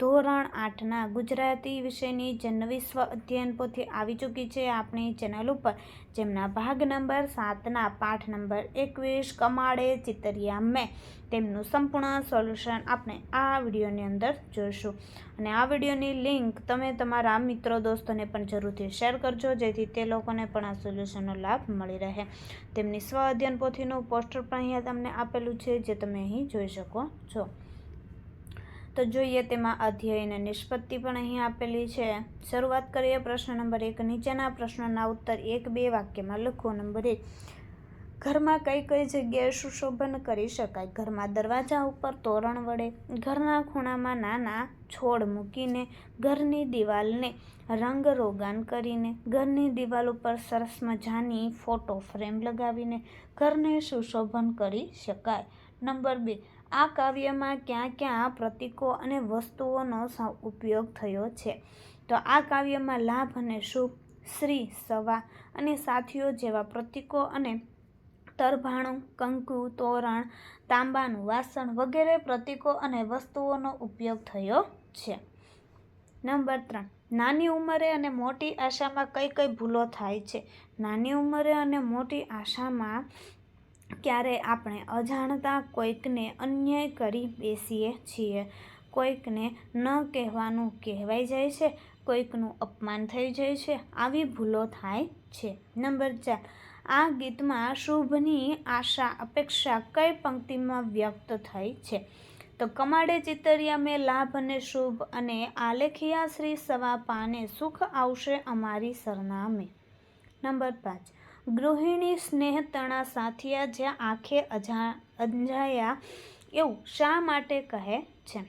ધોરણ આઠના ગુજરાતી વિષયની જે નવી સ્વ અધ્યયન પોથી આવી ચૂકી છે આપણી ચેનલ ઉપર. જેમના ભાગ નંબર સાતના પાઠ નંબર એકવીસ, કમાડે ચિતરિયા મેં. તેમનું સંપૂર્ણ સોલ્યુશન આપણે આ વિડીયોની અંદર જોઈશું. અને આ વિડીયોની લિંક તમે તમારા મિત્રો દોસ્તોને પણ જરૂરથી શેર કરજો, જેથી તે લોકોને પણ આ સોલ્યુશનનો લાભ મળી રહે. તેમની સ્વ અધ્યયન પોથીનું પોસ્ટર પણ અહીંયા તમને આપેલું છે, જે તમે અહીં જોઈ શકો છો. તો જોઈએ તેમાં અધ્યય અને નિષ્પત્તિ પણ અહીં આપેલી છે. શરૂઆત કરીએ પ્રશ્ન નંબર એક. નીચેના પ્રશ્નના ઉત્તર એક, બે વાક્યમાં લખો. નંબર એક. ઘરમાં કઈ કઈ જગ્યાએ સુશોભન કરી શકાય? ઘરમાં દરવાજા ઉપર તોરણ વડે, ઘરના ખૂણામાં નાના છોડ મૂકીને, ઘરની દિવાલને રંગ રોગાન કરીને, ઘરની દિવાલ ઉપર સરસ મજાની ફોટો ફ્રેમ લગાવીને ઘરને સુશોભન કરી શકાય. નંબર બે. આ કાવ્યમાં ક્યાં ક્યાં પ્રતીકો અને વસ્તુઓનો ઉપયોગ થયો છે. તો આ કાવ્યમાં લાભ અને શુભ શ્રી, સવા અને સાથીઓ જેવા પ્રતીકો અને તરભાણું, કંકુ, તોરણ, તાંબાનું વાસણ વગેરે પ્રતીકો અને વસ્તુઓનો ઉપયોગ થયો છે. નંબર ત્રણ. નાની ઉંમરે અને મોટી આશામાં કઈ કઈ ભૂલો થાય છે? નાની ઉંમરે અને મોટી આશામાં ક્યારે આપણે અજાણતા કોઈકને અન્યાય કરી બેસીએ છીએ? કોઈકને ન કહેવાનું કહેવાઈ જાય છે, કોઈકનું અપમાન થઈ જાય છે, આવી ભૂલો થાય છે. નંબર ચાર, આ ગીતમાં શુભની આશા, અપેક્ષા કઈ પંક્તિમાં વ્યક્ત થઈ છે? તો કમાડે ચિતરિયા મેં લાભ અને શુભ અને આલેખિયા શ્રી સવા પાને સુખ આવશે અમારી સરનામે. નંબર પાંચ ગૃહિણી સ્નેહ તણા સાથિયા જ્યાં આંખે અજા, અંજાયા એવું શા માટે કહે છે?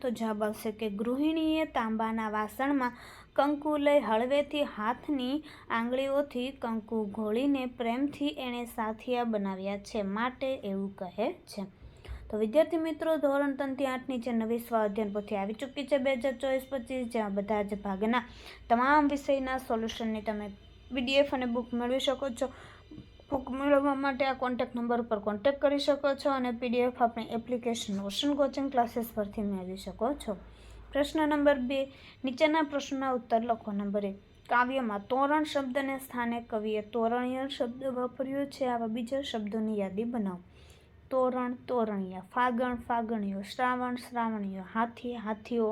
તો જવાબ આવશે કે ગૃહિણીએ તાંબાના વાસણમાં કંકુ લઈ હળવેથી હાથની આંગળીઓથી કંકુ ઘોળીને પ્રેમથી એણે સાથિયા બનાવ્યા છે માટે એવું કહે છે. તો વિદ્યાર્થી મિત્રો, ધોરણ ત્રણથી આઠની જે નવી સ્વ પોથી આવી ચૂકી છે બે હજાર ચોવીસ પચીસ, જ્યાં બધા જ ભાગના તમામ વિષયના સોલ્યુશનની તમે પીડીએફ અને બુક મેળવી શકો છો. બુક મેળવવા માટે આ કોન્ટેક્ટ નંબર પર કોન્ટેક્ટ કરી શકો છો અને પીડીએફ આપણી એપ્લિકેશન ઓશન કોચિંગ ક્લાસીસ પરથી મેળવી શકો છો. પ્રશ્ન નંબર બે, નીચેના પ્રશ્નના ઉત્તર લખો. નંબર એક, કાવ્યમાં તોરણ શબ્દને સ્થાને કવિએ તોરણીય શબ્દ વાપર્યો છે. આવા બીજા શબ્દોની યાદી બનાવો. તોરણ, તોરણીયા, ફાગણ, ફાગણીઓ, શ્રાવણ શ્રાવણીઓ હાથી, હાથીઓ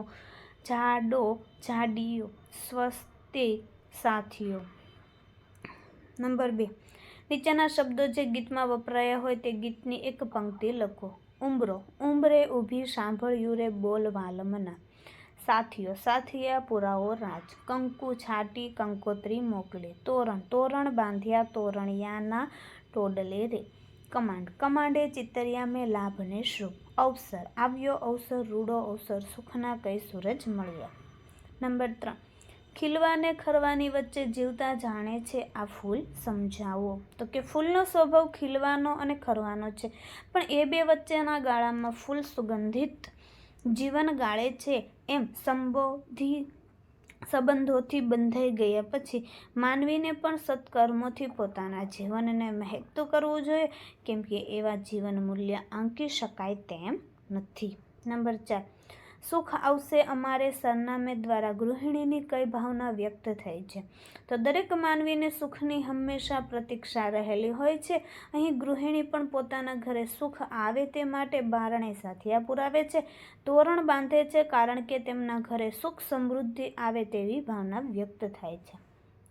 જાડો જાડીઓ સ્વસ્તે સાથીઓ. નંબર બે. નીચેના શબ્દો જે ગીતમાં વપરાયા હોય તે ગીતની એક પંક્તિ લખો. ઉંબરો. ઉંબરે ઊભી સાંભળ્યું રે બોલ વાલમના. સાથીઓ, સાથિયા પુરાવો રાજ. કંકુ છાટી કંકોત્રી મોકલે. તોરણ. તોરણ બાંધ્યા તોરણિયાના ટોડલે રે. કમાન્ડ કમાન્ડે ચિતરિયા મેં લાભને શુભ અવસર. આવ્યો અવસર, રૂડો અવસર, સુખના કઈ સૂરજ મળ્યા. નંબર ત્રણ. ખીલવાને ખરવાની વચ્ચે જીવતા જાણે છે આ ફૂલ, સમજાવો. તો કે ફૂલનો સ્વભાવ ખીલવાનો અને ખરવાનો છે. પણ એ બે વચ્ચેના ગાળામાં ફૂલ સુગંધિત જીવન ગાળે છે એમ સંબોધી, સંબંધોથી બંધાઈ ગયા પછી માનવીને પણ સત્કર્મોથી પોતાના જીવનને મહેકતું કરવું જોઈએ, કેમ કે એવા જીવન મૂલ્ય આંકી શકાય તેમ નથી. નંબર ચાર. સુખ આવશે અમારે સરનામે દ્વારા. ગૃહિણીની કઈ ભાવના વ્યક્ત થઈ છે? તો દરેક માનવીને સુખની હંમેશા પ્રતીક્ષા રહેલી હોય છે. અહીં ગૃહિણી પણ પોતાના ઘરે સુખ આવે તે માટે બારણે સાથિયા પુરાવે છે. તોરણ બાંધે છે કારણ કે તેમના ઘરે સુખ સમૃદ્ધિ આવે તેવી ભાવના વ્યક્ત થાય છે.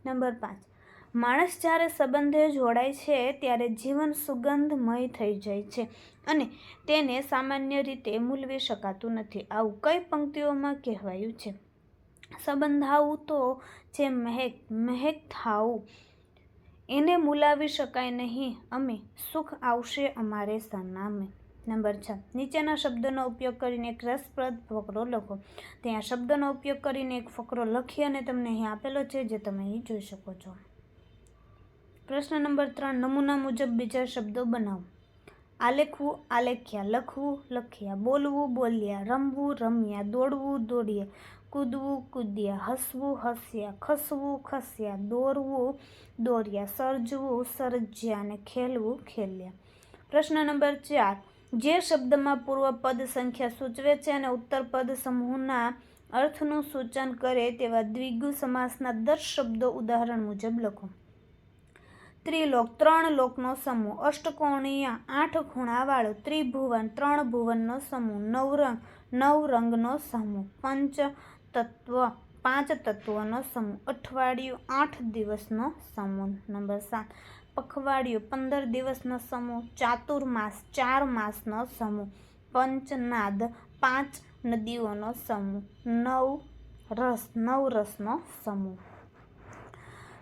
નંબર પાંચ. માણસ જ્યારે સંબંધે જોડાય છે, ત્યારે જીવન સુગંધમય થઈ જાય છે અને તેને સામાન્ય રીતે મૂલવી શકાતું નથી. આવું કઈ પંક્તિઓમાં કહેવાયું છે? સંબંધાવું તો જે મહેક મહેક થાવું એને મૂલાવી શકાય નહીં. અમે સુખ આવશે અમારે સરનામે નંબર છ. નીચેના શબ્દોનો ઉપયોગ કરીને એક રસપ્રદ ફકરો લખો. ત્યાં શબ્દોનો ઉપયોગ કરીને એક ફકરો લખી અને તમને અહીં આપેલો છે, જે તમે અહીં જોઈ શકો છો. પ્રશ્ન નંબર ત્રણ, નમૂના મુજબ બીજા શબ્દો બનાવો. આલેખવું, આલેખ્યા, લખવું, લખ્યા, બોલવું, બોલ્યા, રમવું, રમ્યા, દોડવું દોડ્યા કૂદવું, કૂદ્યા, હસવું, હસ્યા, ખસવું, ખસ્યા, દોરવું, દોર્યા, સર્જવું, સર્જ્યા અને ખેલવું, ખેલ્યા. પ્રશ્ન નંબર ચાર, જે શબ્દમાં પૂર્વ પદ સંખ્યા સૂચવે છે અને ઉત્તર પદ સમૂહના અર્થનું સૂચન કરે તેવા દ્વિગુ સમાસના દસ શબ્દો ઉદાહરણ મુજબ લખો. ત્રિલોક, ત્રણ લોકનો સમૂહ, અષ્ટકોણીય, આઠ ખૂણાવાળો, ત્રિભુવન, ત્રણ ભુવનનો સમૂહ નવરંગ નવ રંગનો સમૂહ, પંચ તત્વ, પાંચ તત્વોનો સમૂહ, અઠવાડિયું, આઠ દિવસનો સમૂહ, નંબર સાત, પખવાડિયું, પંદર દિવસનો સમૂહ, ચાતુર્માસ, ચાર માસનો સમૂહ, પંચનાદ, પાંચ નદીઓનો સમૂહ, નવ રસ, નવ રસનો સમૂહ.